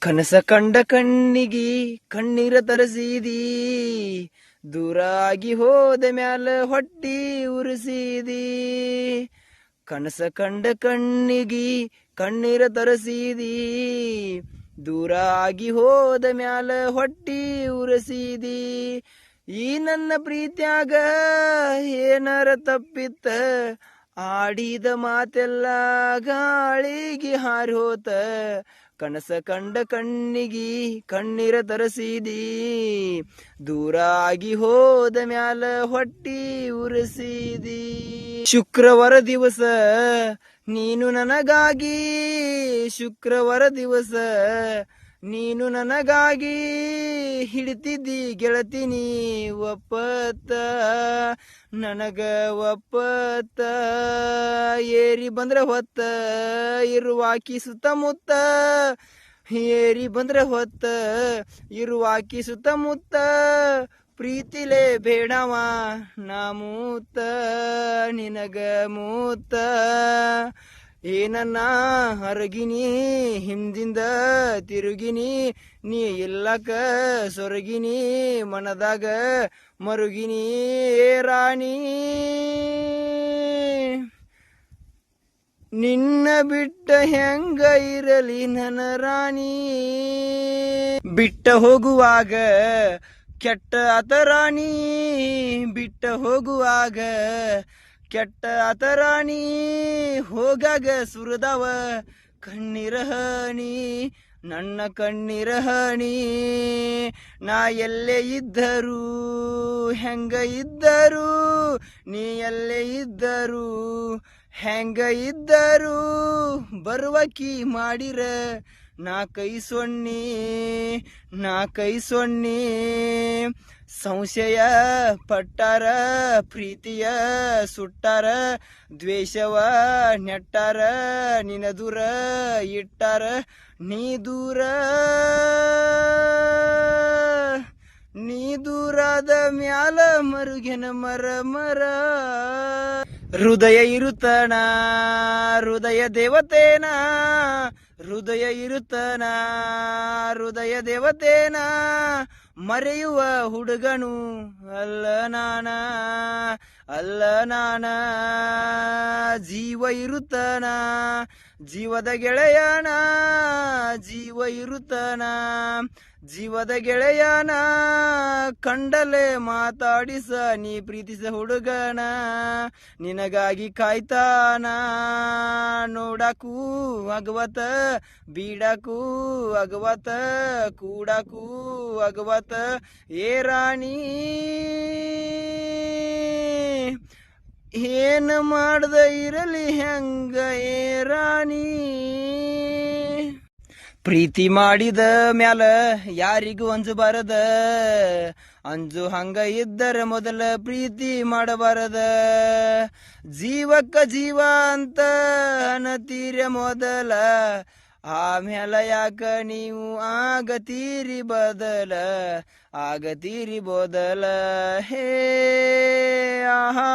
ಕನಸ ಕಂಡ ಕಣ್ಣಿಗಿ ಕಣ್ಣೀರ ತರಸಿದಿ. ದೂರಾಗಿ ಹೋದ ಮ್ಯಾಲ ಹೊಟ್ಟಿ ಉರಿಸಿದಿ. ಕನಸ ಕಂಡ ಕಣ್ಣಿಗಿ ಕಣ್ಣೀರ ತರಸಿದಿ. ದೂರಾಗಿ ಹೋದ ಮ್ಯಾಲ ಹೊಟ್ಟಿ ಉರಸಿದಿ. ಈ ನನ್ನ ಪ್ರೀತ್ಯಾಗ ಏನಾರ ತಪ್ಪಿತ್ತ? ಆಡಿದ ಮಾತೆಲ್ಲ ಗಾಳಿಗೆ ಹಾರಿ ಹೋತ. ಕನಸ ಕಂಡ ಕಣ್ಣಿಗಿ ಕಣ್ಣೀರ ತರಸಿದಿ. ದೂರಾಗಿ ಹೋದ ಮ್ಯಾಲ ಹೊಟ್ಟಿ ಉರಸಿದಿ. ಶುಕ್ರವಾರ ದಿವಸ ನೀನು ನನಗಾಗಿ. ಶುಕ್ರವಾರ ದಿವಸ ನೀನು ನನಗಾಗಿ. ಹಿಡಿತಿದ್ದಿ ಗೆಳತಿನಿ ಒಪ್ಪತ್ತ, ನನಗ ಒಪ್ಪತ್ತ. ಏರಿ ಬಂದ್ರೆ ಹೊತ್ತ, ಇರುವಾಕಿ ಸುತ್ತಮುತ್ತ ಏರಿ ಬಂದ್ರೆ ಹೊತ್ತ, ಇರುವಾಕಿ ಸುತ್ತಮುತ್ತ ಪ್ರೀತಿಲೇ ಬೇಡವ ನಾ ಮೂತ, ನಿನಗ ಮೂತ. ಏನನ್ನ ಹರಗಿನಿ ಹಿಂದಿಂದ ತಿರುಗಿನಿ, ನೀ ಇಲ್ಲಕ ಸೊರಗಿನಿ, ಮನದಾಗ ಮರುಗಿನಿ ರಾಣಿ. ನಿನ್ನ ಬಿಟ್ಟ ಹೆಂಗ ಇರಲಿ ನನ್ನ ರಾಣಿ. ಬಿಟ್ಟ ಹೋಗುವಾಗ ಕೆಟ್ಟ ಅತರಾಣಿ ಬಿಟ್ಟ ಹೋಗುವಾಗ ಕೆಟ್ಟ ಅತರಾಣಿ ಹೋಗಾಗ ಸುರದವ ಕಣ್ಣೀರ ಹಣಿ ನನ್ನ ಕಣ್ಣೀರ ಹಣಿ ನಾ ಎಲ್ಲೇ ಇದ್ದರು ಹೆಂಗ ಇದ್ದರು, ನೀ ಎಲ್ಲೇ ಇದ್ದರು ಹೆಂಗ ಇದ್ದರು ಬರುವಕಿ ಮಾಡಿರ, ನಾ ಕೈ ಸೊನ್ನಿ, ನಾ ಕೈ ಸೊನ್ನಿ. ಸಂಶಯ, ಪಟ್ಟಾರ, ಪ್ರೀತಿಯ, ಸುಟ್ಟಾರ, ದ್ವೇಷವ, ನೆಟ್ಟಾರ ನಿನ ದೂರ ಇಟ್ಟಾರ ನೀ ದೂರ ನೀ ದೂರಾದ ಮ್ಯಾಲ ಮರುಗೆನ ಮರ ಮರ. ಹೃದಯ ಇರುತ್ತನ ಹೃದಯ ದೇವತೇನ. ಹೃದಯ ಇರುತ್ತನ ಹೃದಯ ದೇವತೇನ. ಮರೆಯುವ ಹುಡುಗನು ಅಲ್ಲ ನಾನ ಅಲ್ಲ ನಾನ ಜೀವ ಇರುತ್ತಾನ ಜೀವದ ಗೆಳೆಯನ ಜೀವ ಇರುತ್ತನ? ಜೀವದ ಗೆಳೆಯನ? ಕಂಡಲೆ ಮಾತಾಡಿಸ, ನೀ ಪ್ರೀತಿಸ ಹುಡುಗನ? ನಿನಗಾಗಿ ಕಾಯ್ತಾನ? ನೋಡಕೂ ಅಗವತ, ಬೀಡಕೂ ಅಗವತ, ಕೂಡಕೂ ಅಗವತ, ಏ ರಾಣಿ! ಏನು ಮಾಡ್ದ ಇರಲಿ ಹೆಂಗ, ಏ ರಾಣಿ? ಪ್ರೀತಿ ಮಾಡಿದ ಮ್ಯಾಲ ಯಾರಿಗೂ ಅಂಜಬಾರದ ಅಂಜು ಹಂಗ ಇದ್ದರ ಮೊದಲ ಪ್ರೀತಿ ಮಾಡಬಾರದ. ಜೀವಕ್ಕ ಜೀವ ಅಂತ ಅನತೀರ ಮೊದಲ. ಆಮ್ಯಾಲ ಯಾಕ ನೀವು ಆಗತೀರಿ ಬದಲ. ಆಗತೀರಿ ಬದಲ. ಹೇ ಆಹಾ